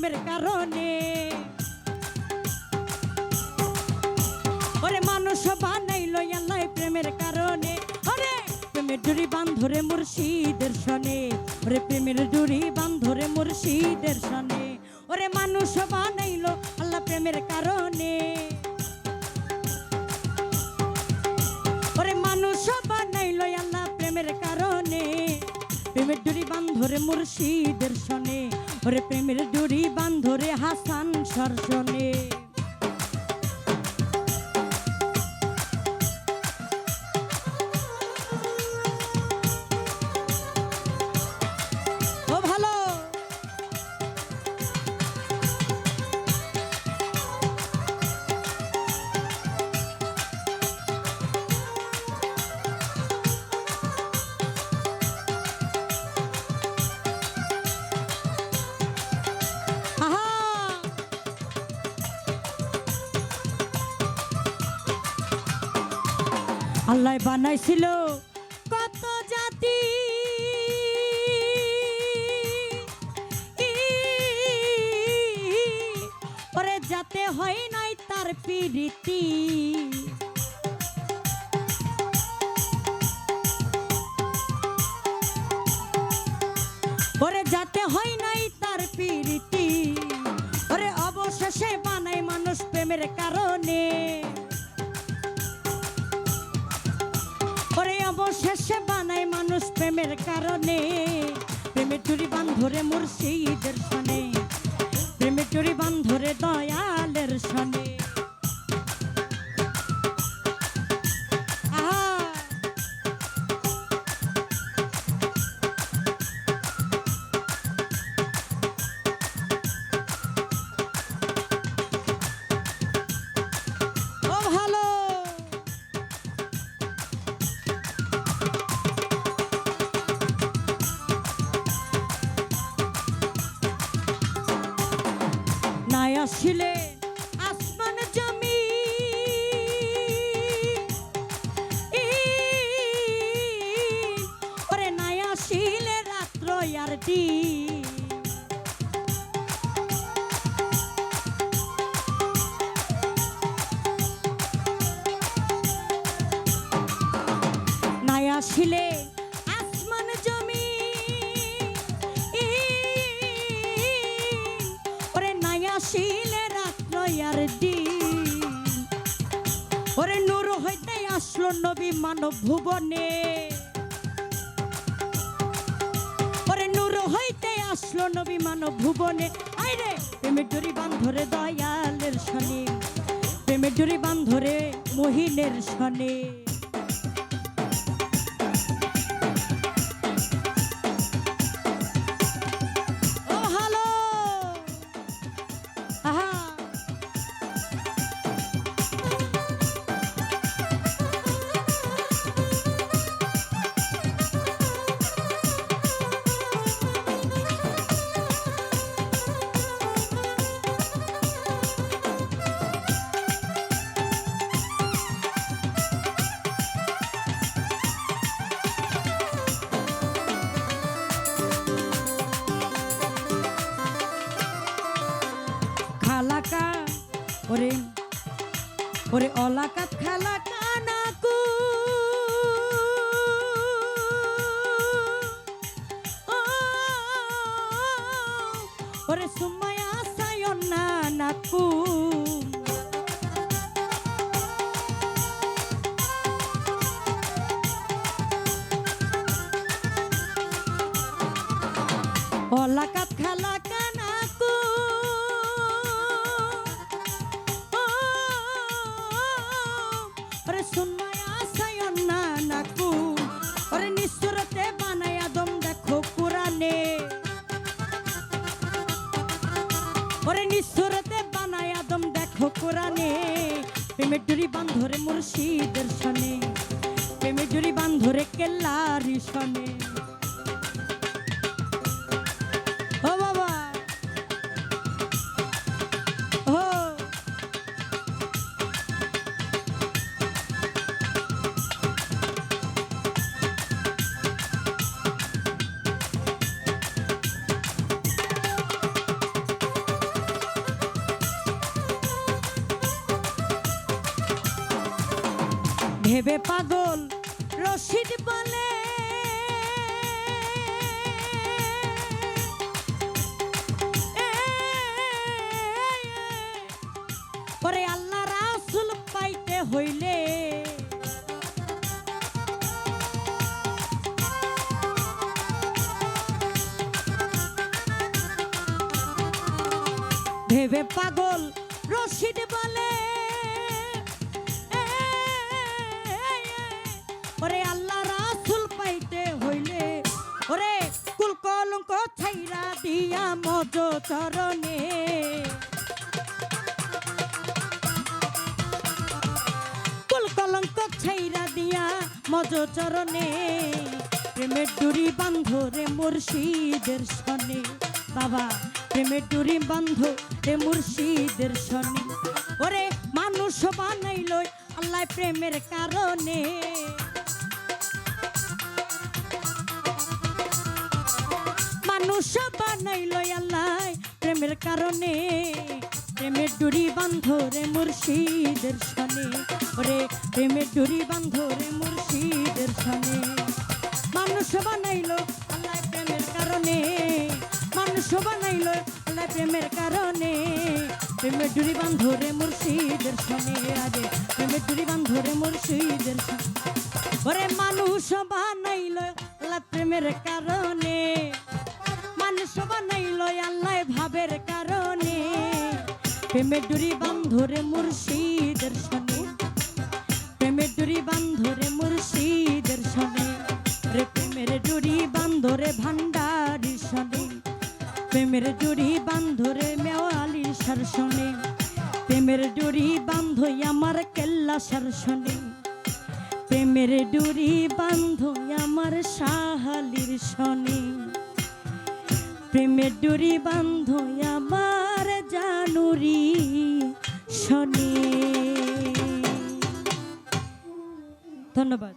প্রেমের কারণে ওরে মানুষ বানাইলো আল্লাহ প্রেমের কারণে। ওরে প্রেমের জুড়ি বান্ধরে মুর্শিদের সনে। ওরে প্রেমের জুড়ি বান্ধরে মুর্শিদের সনে। ওরে মানুষ বানাইলো আল্লাহ প্রেমের কারণে। ওরে মানুষ বানাইলো আল্লাহ প্রেমের কারণে। প্রেমের জুড়ি বান্ধরে মুর্শিদের সনে। ওরে প্রেমের ডুরি বান্ধরে হাসান সরসনে। আল্লাহ বানাইছিল কত জাতি। যাতে হয় নাই তার পিরিতি। প্রেমের কারণে প্রেমের চুরি বান্ধরে মুর্শিদের সনে প্রেমের চুরি বান্ধরে দয়ালের সনে। আসিলে আসমান জমি। ওরে নাই আসিলে রাত্র আর দিন। ওরে নূর হইতে আসলো নবী মানব ভুবনে। ওরে নূর হইতে আসলো নবী মানব ভুবনে। আইরে, প্রেমের জুরি বান্ধরে দয়ালের শনি। প্রেমের জুরি বান্ধরে মহিনের শনে। ওরে অলাকাত খালাকা নাকু ও, ওরে সুমায়া সায়না নাকু। অলাকাত কোরআনে প্রেমের জুড়ি বান্ধরে মুর্শিদের সনে প্রেমের জুড়ি বান্ধরে কেল্লারি সনে। ভেবে পাগল রশিদ বলে। পরে আল্লাহ রাসুল পাইতে হইলে। ভেবে পাগল রশিদ বলে। ওরে আল্লাহ রাসুল পাইতে হইলে, ওরে কুল কলঙ্ক ছাইরা দিয়া মজ চরণে। কুল কলঙ্ক ছাইরা দিয়া মজ চরণে, প্রেমের ডুরি বান্ধ রে মুর্শিদের সনে। বাবা, প্রেমের ডুরি বান্ধ রে মুর্শিদের সনে। ওরে মানুষ বানাইল আল্লাহ প্রেমের কারণে। মানুষ বানাইল আল্লাহ প্রেমের কারণে প্রেমের ডুরি বান্ধ রে মুর্শিদের সনে ওরে, প্রেমের ডুরি বান্ধ রে মুর্শিদের সনে মানুষ বানাইল আল্লাহ প্রেমের কারণে। মানুষ বানাইল আল্লাহ প্রেমের কারণে। প্রেমের ডুরি বান্ধ রে মুর্শিদের সনে আরে, প্রেমের ডুরি বান্ধ রে মুর্শিদের সনে ওরে, মানুষ বানাইল আল্লাহ প্রেমের কারণে। মানুষ বানাইল আল্লাহ ভাবের কারণে। প্রেমের ডুরি বান্ধরে মুর্শিদের সনে। প্রেমের ডুরি বান্ধরে মুর্শিদের সনে। রে প্রেমের ডুরি বান্ধরে ভান্ডারি সনে। প্রেমের ডুরি বান্ধরে মেওয়ালি সার সনে। প্রেমের ডুরি বান্ধই আমার কেল্লা সার সনে। প্রেমের ডুরি বান্ধই আমার সাহালির সনে। প্রেমের ডুরি বান্ধ আমার জানুরি শনি। ধন্যবাদ।